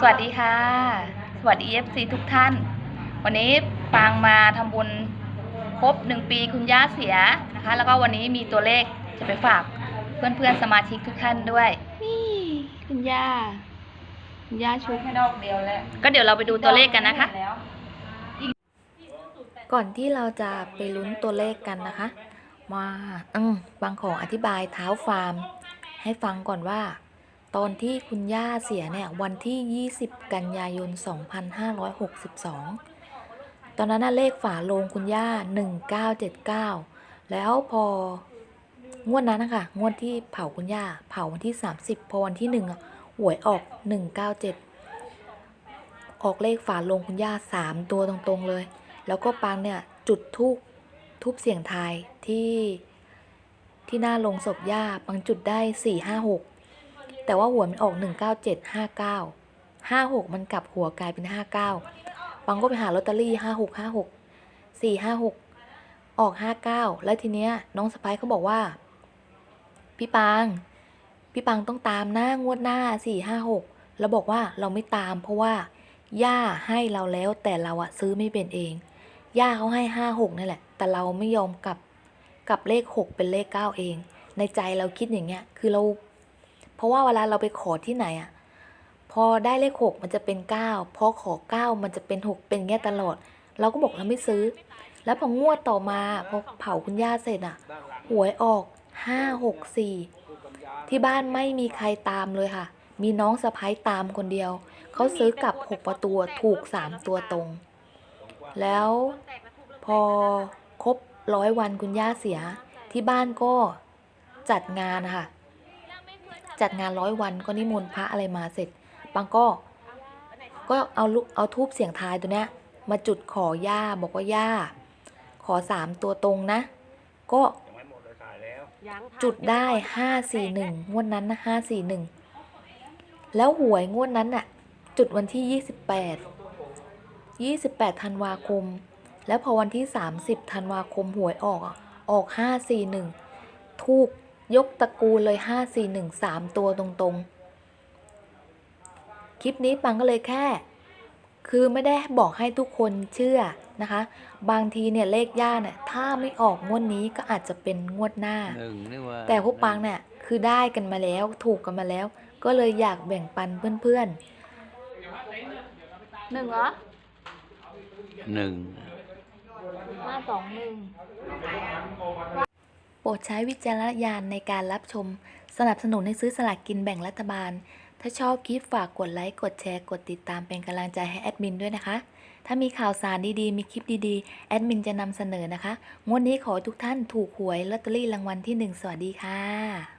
สวัสดีค่ะ สวัสดี FC ทุกท่าน วันนี้ปางมาทำบุญครบหนึ่งปีคุณย่าเสียนะคะ แล้วก็วันนี้มีตัวเลขจะไปฝากเพื่อนๆสมาชิกทุกท่านด้วยนี่คุณย่าคุณย่าชุบแค่ดอกเดียวแล้วก็เดี๋ยวเราไปดูตัวเลขกันนะคะ ก่อนที่เราจะไปลุ้นตัวเลขกันนะคะ มาอืมบางของอธิบายเท้าฟาร์ม ให้ฟังก่อนว่า ตอนที่คุณย่าเสียเนี่ยวันที่ 20 กันยายน 2562 ตอนนั้นเลขฝาโลงคุณย่า 1979 แล้วพองวดนั้นนะคะงวดที่เผาคุณย่า เผาวันที่ 30 พอวันที่หนึ่งอะหวยออก 197 ออกเลขฝาโลงคุณย่า 3 ตัวตรงๆเลย แล้วก็ปางเนี่ยจุดทูบทูบเสียงทายที่ที่หน้าลงศพย่าบางจุดได้สี่ห้าหก แต่ว่าหัวยมันออกหนึ่งเก้าเจ็ดห้าเก้าห้าหกมันกลับหัวกลายเป็นห้าเก้าบางก็ไปหาลอตเตอรี่ห้าหกห้าหกสี่ห้าหกออกห้าเก้าแล้วทีเนี้ยน้องสไปายเขาบอกว่า พี่ปางพี่ปังต้องตามหน้างวดหน้าสี่ห้าหกแล้วบอกว่าเราไม่ตามเพราะว่า ย่าให้เราแล้วแต่เราอะซื้อไม่เป็นเอง ย่าเขาให้ห้าหกนี่แหละ แต่เราไม่ยอมกลับ กลับเลขหกเป็นเลขเก้าเอง ในใจเราคิดอย่างเงี้ย คือเรา เพราะว่าเวลาเราไปขอที่ไหนอะพอได้เลขหกมันจะเป็นเก้าพอขอเก้ามันจะเป็นหกเป็นเงี้ยตลอด เราก็บอกเราไม่ซื้อ แล้วพองวดต่อมาพอเผาคุณย่าเสร็จอะหวยออกห้าหกสี่ที่บ้านไม่มีใครตามเลยค่ะ มีน้องสะพ้ายตามคนเดียว เขาซื้อกลับหกประตูถูกสามตัวตรง แล้วพอครบร้อยวันคุณย่าเสีย ที่บ้านก็จัดงานนะคะ จัดงานร้อยวันก็นิมนต์พระอะไรมาเสร็จบางก็ก็เอาลูกเอาทูบเสียงทายตัวเนี้ยมาจุดขอย่าบอกว่าย่าขอสามตัวตรงนะ ก็จุดได้ห้าสี่หนึ่งงวดนั้นนะห้าสี่หนึ่งแล้วหวยงวดนั้นน่ะ จุดวันที่ยี่สิบแปด28ธันวาคม แล้วพอวันที่30ธันวาคมหวยออกอะออก541ถูก ยกตระกูลเลย 541 3 ตัวตรงๆ คลิปนี้ปังก็เลยแค่ คือไม่ได้บอกให้ทุกคนเชื่อนะคะ บางทีเนี่ยเลขย่าเนี่ยถ้าไม่ออกงวดนี้ก็อาจจะเป็นงวดหน้าหนึ่งนี่ว่าแต่พวกปังเนี่ยคือได้กันมาแล้วถูกกันมาแล้ว ก็เลยอยากแบ่งปันเพื่อนๆหนึ่งเหรอหนึ่งห้าสองหนึ่งโป รดใช้วิจารณญาณในการรับชม สนับสนุนให้ซื้อสลากกินแบ่งรัฐบาล ถ้าชอบคลิปฝากกดไลค์ กดแชร์ กดติดตามเป็นกำลังใจให้แอดมินด้วยนะคะ ถ้ามีข่าวสารดีๆ มีคลิปดีๆ แอดมินจะนำเสนอนะคะ งวดนี้ขอทุกท่านถูกหวยลอตเตอรี่รางวัลที่หนึ่งสวัสดีค่ะ